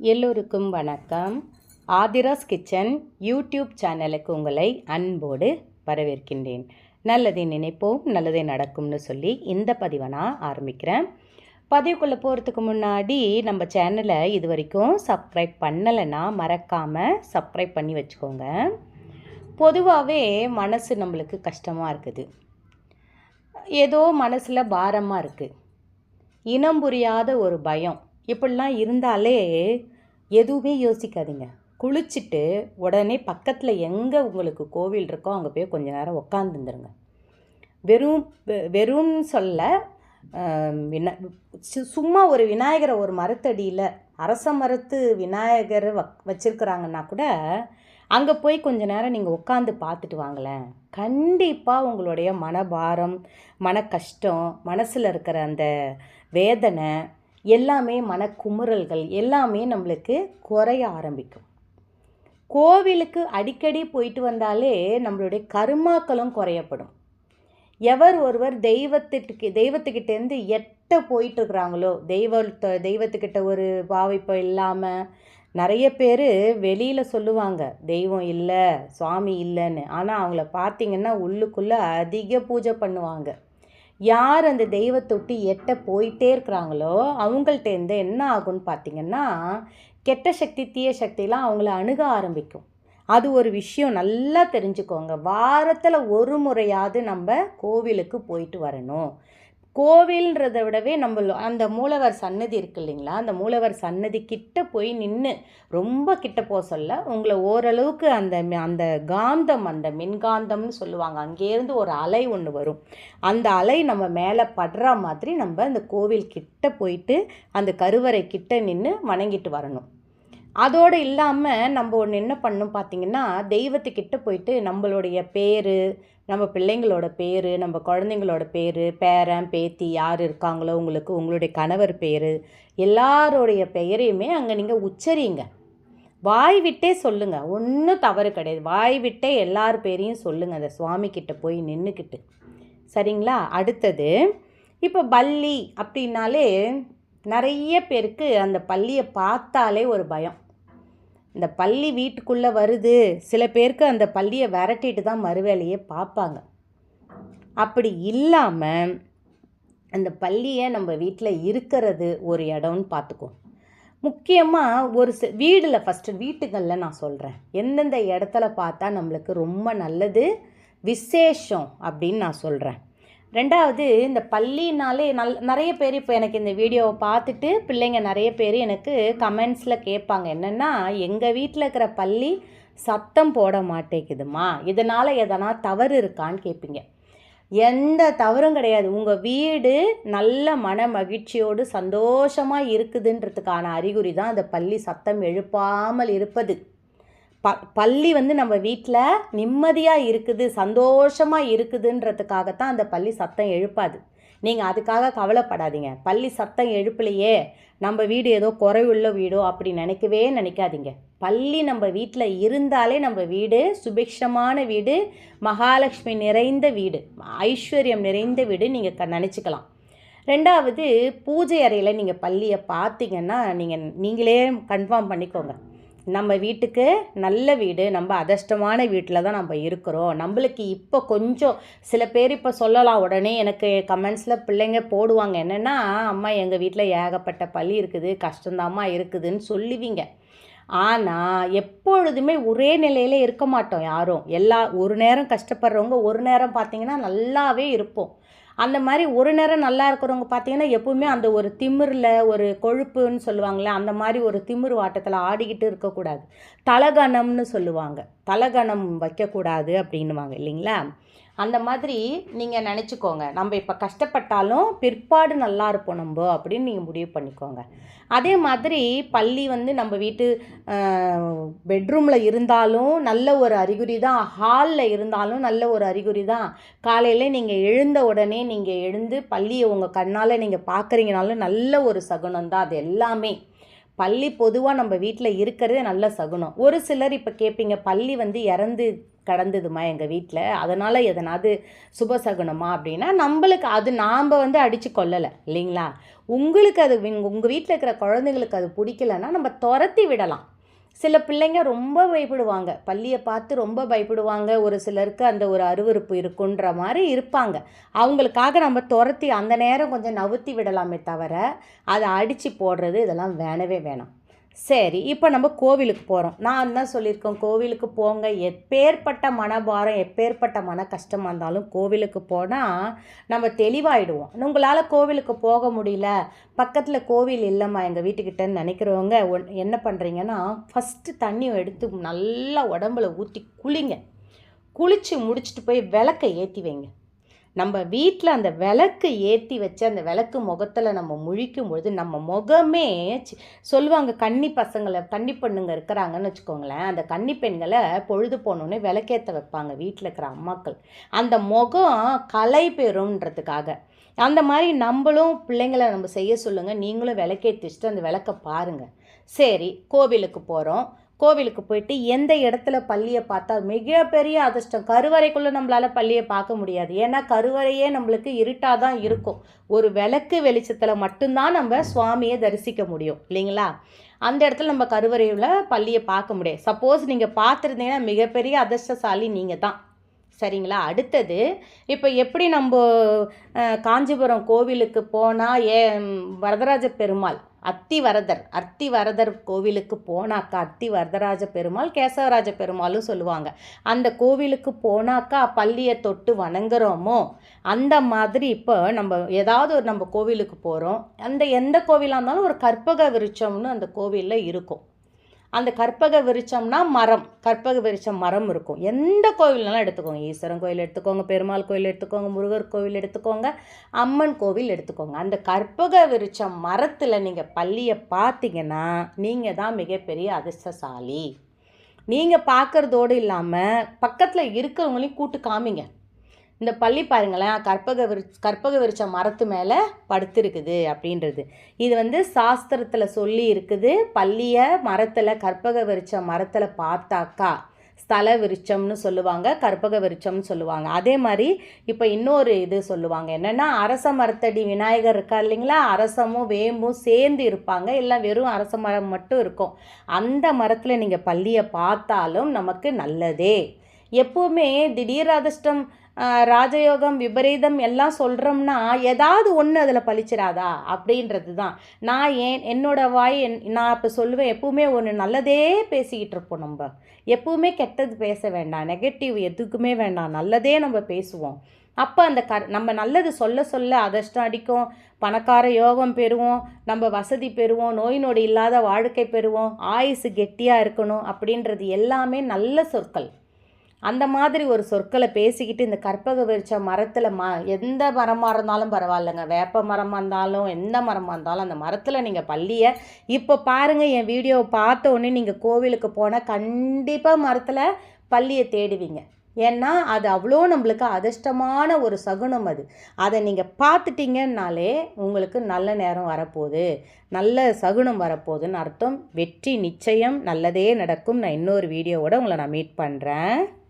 எல்லோருக்கும் வணக்கம். Aadhira's kitchen YouTube சேனலுக்கு உங்களை அன்போடு வரவேற்கின்றேன். நல்லதை நினைப்போம் நல்லதே நடக்கும்னு சொல்லி இந்த பதிவை நான் ஆரம்பிக்கிறேன். பதிவுக்குள்ளே போகிறதுக்கு முன்னாடி நம்ம சேனலை இது வரைக்கும் சப்ஸ்கிரைப் பண்ணலைன்னா மறக்காமல் சப்ஸ்கிரைப் பண்ணி வச்சுக்கோங்க. பொதுவாகவே மனசு நம்மளுக்கு கஷ்டமாக இருக்குது. ஏதோ மனசில் பாரமாக இருக்குது இனம் புரியாத ஒரு பயம். இப்படிலாம் இருந்தாலே எதுவுமே யோசிக்காதீங்க. குளிச்சுட்டு உடனே பக்கத்தில் எங்கே உங்களுக்கு கோவில் இருக்கோ அங்கே போய் கொஞ்ச நேரம் உக்காந்துருந்துருங்க வெறும் வெ- வெறும் சொல்ல வினா சு- சும்மா ஒரு விநாயகரை ஒரு மரத்தடியில் அரச மரத்து விநாயகர் வ வச்சுருக்குறாங்கன்னா கூட அங்கே போய் கொஞ்ச நேரம் நீங்கள் உட்காந்து பார்த்துட்டு வாங்களேன். கண்டிப்பாக உங்களுடைய மனபாரம் மன கஷ்டம் மனசில் இருக்கிற அந்த வேதனை எல்லாமே மனக்குமுறல்கள் எல்லாமே நம்மளுக்கு குறைய ஆரம்பிக்கும். கோவிலுக்கு அடிக்கடி போயிட்டு வந்தாலே நம்மளுடைய கருமாக்களும் குறையப்படும். எவர் ஒருவர் தெய்வத்திற்கு தெய்வத்துக்கிட்டேருந்து எட்ட போயிட்டுருக்குறாங்களோ தெய்வ தெய்வத்துக்கிட்ட ஒரு பாவிப்போ இல்லாமல் நிறைய பேர் வெளியில் சொல்லுவாங்க தெய்வம் இல்லை சுவாமி இல்லைன்னு. ஆனால் அவங்கள பார்த்திங்கன்னா உள்ளுக்குள்ளே அதிக பூஜை பண்ணுவாங்க. யார் அந்த தெய்வத்தொட்டி எட்ட போயிட்டே இருக்கிறாங்களோ அவங்கள்ட்டேருந்து என்ன ஆகும்னு பார்த்தீங்கன்னா கெட்ட சக்தி தீய சக்திலாம் அவங்கள அணுக ஆரம்பிக்கும். அது ஒரு விஷயம் நல்லா தெரிஞ்சுக்கோங்க. வாரத்தில் ஒரு முறையாவது நம்ம கோவிலுக்கு போயிட்டு வரணும். கோவில்ன்றதை விடவே நம்ம அந்த மூலவர் சன்னதி இருக்கு இல்லைங்களா? அந்த மூலவர் சன்னதி கிட்ட போய் நின்று ரொம்ப கிட்ட போக சொல்ல உங்களை ஓரளவுக்கு அந்த அந்த காந்தம் அந்த மின்காந்தம்னு சொல்லுவாங்க. அங்கேருந்து ஒரு அலை ஒன்று வரும். அந்த அலை நம்ம மேலே படுற மாதிரி நம்ம அந்த கோவில் கிட்ட போயிட்டு அந்த கருவறை கிட்ட நின்று வணங்கிட்டு வரணும். அதோடு இல்லாமல் நம்ம ஒன்று என்ன பண்ணும் பார்த்தீங்கன்னா தெய்வத்துக்கிட்ட போயிட்டு நம்மளுடைய பேர் நம்ம பிள்ளைங்களோட பேர் நம்ம குழந்தைங்களோட பேர் பேரன் பேத்தி யார் இருக்காங்களோ உங்களுக்கு உங்களுடைய கணவர் பேர் எல்லாருடைய பெயரையுமே அங்கே நீங்கள் உச்சரிங்க. வாய் விட்டே சொல்லுங்கள் ஒன்றும் தவறு கிடையாது. வாய் விட்டே எல்லார் பேரையும் சொல்லுங்கள் அந்த சுவாமிக்கிட்ட போய் நின்றுக்கிட்டு சரிங்களா? அடுத்தது இப்போ பள்ளி அப்படின்னாலே நிறைய பேருக்கு அந்த பள்ளியை பார்த்தாலே ஒரு பயம். இந்த பள்ளி வீட்டுக்குள்ளே வருது. சில பேருக்கு அந்த பள்ளியை விரட்டிட்டு தான் மறுவேலையே பார்ப்பாங்க. அப்படி இல்லாமல் அந்த பள்ளியை நம்ம வீட்டில் இருக்கிறது ஒரு இடம்னு பார்த்துக்கோ. முக்கியமாக ஒரு சி வீடில் ஃபஸ்ட்டு வீட்டுகளில் நான் சொல்கிறேன் எந்தெந்த இடத்துல பார்த்தா நம்மளுக்கு ரொம்ப நல்லது விசேஷம் அப்படின்னு நான் சொல்கிறேன் ரெண்டாவது இந்த பள்ளினாலே நல் நிறைய பேர் இப்போ எனக்கு இந்த வீடியோவை பார்த்துட்டு பிள்ளைங்க நிறைய பேர் எனக்கு கமெண்ட்ஸில் கேட்பாங்க. என்னென்னா எங்கள் வீட்டில் இருக்கிற பள்ளி சத்தம் போட மாட்டேங்குதுமா? இதனால் எதனா தவறு இருக்கான்னு கேட்பீங்க. எந்த தவறும் கிடையாது. உங்கள் வீடு நல்ல மன மகிழ்ச்சியோடு சந்தோஷமாக இருக்குதுன்றதுக்கான அறிகுறி தான் அந்த பள்ளி சத்தம் எழுப்பாமல் இருப்பது. ப பள்ளி வந்து நம்ம வீட்டில் நிம்மதியாக இருக்குது சந்தோஷமாக இருக்குதுன்றதுக்காகத்தான் அந்த பள்ளி சத்தம் எழுப்பாது. நீங்கள் அதுக்காக கவலைப்படாதீங்க. பள்ளி சத்தம் எழுப்பலையே நம்ம வீடு ஏதோ குறைவுள்ள வீடோ அப்படி நினைக்கவே நினைக்காதீங்க. பள்ளி நம்ம வீட்டில் இருந்தாலே நம்ம வீடு சுபிக்ஷமான வீடு மகாலட்சுமி நிறைந்த வீடு ஐஸ்வர்யம் நிறைந்த வீடு நீங்கள் க நினச்சிக்கலாம். ரெண்டாவது பூஜை அறையில் நீங்கள் பள்ளியை பார்த்தீங்கன்னா நீங்கள் நீங்களே கன்ஃபார்ம் பண்ணிக்கோங்க. நம்ம வீட்டுக்கு நல்ல வீடு நம்ம அதிர்ஷ்டமான வீட்டில் தான் நம்ம இருக்கிறோம். நம்மளுக்கு இப்போ கொஞ்சம் சில பேர் இப்போ சொல்லலாம் உடனே எனக்கு கமெண்ட்ஸில் பிள்ளைங்க போடுவாங்க. என்னென்னா அம்மா எங்கள் வீட்டில் ஏகப்பட்ட பள்ளி இருக்குது கஷ்டந்தாம்மா இருக்குதுன்னு சொல்லுவீங்க. ஆனால் எப்பொழுதுமே ஒரே நிலையில் இருக்க மாட்டோம் யாரும். எல்லா ஒரு நேரம் கஷ்டப்படுறவங்க ஒரு நேரம் பார்த்தீங்கன்னா நல்லாவே இருப்போம். அந்த மாதிரி ஒரு நேரம் நல்லா இருக்கிறவங்க பார்த்தீங்கன்னா எப்பவுமே அந்த ஒரு திமிரில் ஒரு கொழுப்புன்னு சொல்லுவாங்களே அந்த மாதிரி ஒரு திமிரு வாட்டத்தில் ஆடிக்கிட்டு இருக்கக்கூடாது. தலகணம்னு சொல்லுவாங்க. தலகணம் வைக்கக்கூடாது அப்படின்னுவாங்க இல்லைங்களா? அந்த மாதிரி நீங்கள் நினச்சிக்கோங்க. நம்ம இப்போ கஷ்டப்பட்டாலும் பிற்பாடு நல்லா இருப்போம் நம்ம அப்படின்னு நீங்கள் முடிவு பண்ணிக்கோங்க. அதே மாதிரி பள்ளி வந்து நம்ம வீட்டு பெட்ரூமில் இருந்தாலும் நல்ல ஒரு அறிகுறி தான். ஹாலில் இருந்தாலும் நல்ல ஒரு அறிகுறி தான். காலையில் நீங்கள் எழுந்த உடனே நீங்கள் எழுந்து பள்ளியை உங்கள் கண்ணால் நீங்கள் பார்க்குறீங்கனாலும் நல்ல ஒரு சகுனம் தான். அது எல்லாமே. பள்ளி பொதுவாக நம்ம வீட்டில் இருக்கிறதே நல்ல சகுனம். ஒரு சிலர் இப்போ கேட்பீங்க பள்ளி வந்து இறந்து கடந்ததுமா எங்கள் வீட்டில் அதனால் எதனாவது சுபசகுனமா அப்படின்னா நம்மளுக்கு அது நாம் வந்து அடித்து கொள்ளலை இல்லைங்களா? உங்களுக்கு அது உங்கள் வீட்டில் இருக்கிற குழந்தைங்களுக்கு அது பிடிக்கலன்னா நம்ம துரத்தி விடலாம். சில பிள்ளைங்க ரொம்ப பயப்படுவாங்க. பள்ளியை பார்த்து ரொம்ப பயப்படுவாங்க. ஒரு சிலருக்கு அந்த ஒரு அருவருப்பு இருக்குன்ற மாதிரி இருப்பாங்க. அவங்களுக்காக நம்ம துரத்தி அந்த நேரம் கொஞ்சம் நவுத்தி விடலாமே தவிர அதை அடித்து போடுறது இதெல்லாம் வேணவே வேணாம். சரி இப்போ நம்ம கோவிலுக்கு போகிறோம் நான் தான் சொல்லியிருக்கேன்? கோவிலுக்கு போங்க. எப்பேற்பட்ட மனபாரம் எப்பேற்பட்ட மன கஷ்டமாக இருந்தாலும் கோவிலுக்கு போனால் நம்ம தெளிவாயிடுவோம். உங்களால் கோவிலுக்கு போக முடியல. பக்கத்தில் கோவில் இல்லைம்மா எங்கள் வீட்டுக்கிட்டன்னு நினைக்கிறவங்க ஒன் என்ன பண்ணுறீங்கன்னா ஃபஸ்ட்டு தண்ணி எடுத்து நல்லா உடம்புல ஊற்றி குளிங்க. குளித்து முடிச்சுட்டு போய் விளக்கை ஏற்றி வைங்க. நம்ம வீட்டில் அந்த விளக்கு ஏற்றி வச்சு அந்த விளக்கு முகத்தில் நம்ம முழிக்கும் பொழுது நம்ம முகமே சொல்லுவாங்க கன்னி பசங்களை கன்னி பெண்ணுங்க இருக்கிறாங்கன்னு வச்சுக்கோங்களேன். அந்த கன்னி பெண்களை பொழுது போனோன்னே விளக்கேற்ற வைப்பாங்க வீட்டில் இருக்கிற அம்மாக்கள். அந்த முகம் கலை பெறும்ன்றதுக்காக. அந்த மாதிரி நம்மளும் பிள்ளைங்களை நம்ம செய்ய சொல்லுங்கள் நீங்களும் விளக்கேற்றி வச்சுட்டு அந்த விளக்கை பாருங்கள் சரி கோவிலுக்கு போகிறோம் கோவிலுக்கு போயிட்டு எந்த இடத்துல பள்ளியை பார்த்தா மிகப்பெரிய அதிர்ஷ்டம். கருவறைக்குள்ளே நம்மளால் பள்ளியை பார்க்க முடியாது. ஏன்னா கருவறையே நம்மளுக்கு இருட்டாக தான் இருக்கும். ஒரு விளக்கு வெளிச்சத்தில் மட்டும்தான் நம்ம சுவாமியை தரிசிக்க முடியும். இல்லைங்களா? அந்த இடத்துல நம்ம கருவறையில் பள்ளியை பார்க்க முடியாது. சப்போஸ் நீங்கள் பார்த்துருந்தீங்கன்னா மிகப்பெரிய அதிர்ஷ்டசாலி நீங்கள் தான் சரிங்களா? அடுத்தது இப்போ எப்படி நம்ம காஞ்சிபுரம் கோவிலுக்கு போனால் ஏ வரதராஜ பெருமாள் அத்திவரதர் அத்திவரதர் கோவிலுக்கு போனாக்கா அத்தி வரதராஜ பெருமாள் கேசவராஜ பெருமாளும் சொல்லுவாங்க. அந்த கோவிலுக்கு போனாக்கா பள்ளியை தொட்டு வணங்குறோமோ அந்த மாதிரி இப்போ நம்ம ஏதாவது ஒரு நம்ம கோவிலுக்கு போகிறோம் அந்த எந்த கோவிலாக இருந்தாலும் ஒரு கற்பக விருட்சம்னு அந்த கோவிலில் இருக்கும். அந்த கற்பக விருச்சம்னா மரம். கற்பக விருச்சம் மரம் இருக்கும். எந்த கோவில்னாலும் எடுத்துக்கோங்க. ஈஸ்வரன் கோயில் எடுத்துக்கோங்க பெருமாள் கோயில் எடுத்துக்கோங்க முருகர் கோவில் எடுத்துக்கோங்க அம்மன் கோவில் எடுத்துக்கோங்க. அந்த கற்பக விருச்சம் மரத்தில் நீங்கள் பள்ளியை பார்த்தீங்கன்னா நீங்கள் தான் மிகப்பெரிய அதிர்ஷ்டசாலி. நீங்கள் பார்க்குறதோடு இல்லாமல் பக்கத்தில் இருக்கிறவங்களையும் கூட்டு காமிங்க. இந்த பள்ளி பாருங்களேன் கற்பக விரு கற்பக விரிச்ச மரத்து மேலே படுத்திருக்குது அப்படின்றது. இது வந்து சாஸ்திரத்தில் சொல்லி இருக்குது பள்ளியை மரத்தில் கற்பக விரிச்ச மரத்தில் பார்த்தாக்கா ஸ்தல விருச்சம்னு சொல்லுவாங்க கற்பக விருச்சம்னு சொல்லுவாங்க. அதே மாதிரி இப்போ இன்னொரு இது சொல்லுவாங்க. என்னென்னா அரச மரத்தடி விநாயகர் இருக்கா இல்லைங்களா? அரசமும் வேம்பும் சேர்ந்து இருப்பாங்க. இல்லை வெறும் அரச மரம் மட்டும் இருக்கும். அந்த மரத்தில் நீங்கள் பள்ளியை பார்த்தாலும் நமக்கு நல்லதே. எப்போவுமே திடீர் அதிர்ஷ்டம் ராஜயோகம் விபரீதம் எல்லாம் சொல்கிறோம்னா ஏதாவது ஒன்று அதில் பழிச்சிடாதா அப்படின்றது தான் நான் ஏன் என்னோட வாய் என் நான் இப்போ சொல்லுவேன் எப்பவுமே ஒன்று நல்லதே பேசிக்கிட்டு இருப்போம் நம்ம. எப்பவுமே கெட்டது பேச வேண்டாம் நெகட்டிவ் எதுக்குமே வேண்டாம் நல்லதே நம்ம பேசுவோம். அப்போ அந்த க நம்ம நல்லது சொல்ல சொல்ல அதிர்ஷ்டம் அடிக்கும் பணக்கார யோகம் பெறுவோம் நம்ம வசதி பெறுவோம் நோய் நொடி இல்லாத வாழ்க்கை பெறுவோம் ஆயுசு கெட்டியாக இருக்கணும் அப்படின்றது எல்லாமே நல்ல சொற்கள். அந்த மாதிரி ஒரு சொற்களை பேசிக்கிட்டு இந்த கற்பக விருட்ச மரத்தில் ம எந்த மரமாக இருந்தாலும் பரவாயில்லைங்க. வேப்ப மரமாக இருந்தாலும் எந்த மரமாக இருந்தாலும் அந்த மரத்தில் நீங்கள் பள்ளியை இப்போ பாருங்கள் என் வீடியோவை பார்த்த உடனே நீங்கள் கோவிலுக்கு போனால் கண்டிப்பாக மரத்தில் பள்ளியை தேடுவீங்க. ஏன்னா அது அவ்வளோ நம்மளுக்கு அதிர்ஷ்டமான ஒரு சகுனம் அது. அதை நீங்கள் பார்த்துட்டீங்கன்னாலே உங்களுக்கு நல்ல நேரம் வரப்போகுது. நல்ல சகுனம் வரப்போகுதுன்னு அர்த்தம். வெற்றி நிச்சயம் நல்லதே நடக்கும். நான் இன்னொரு வீடியோவோட உங்களை நான் மீட் பண்ணுறேன்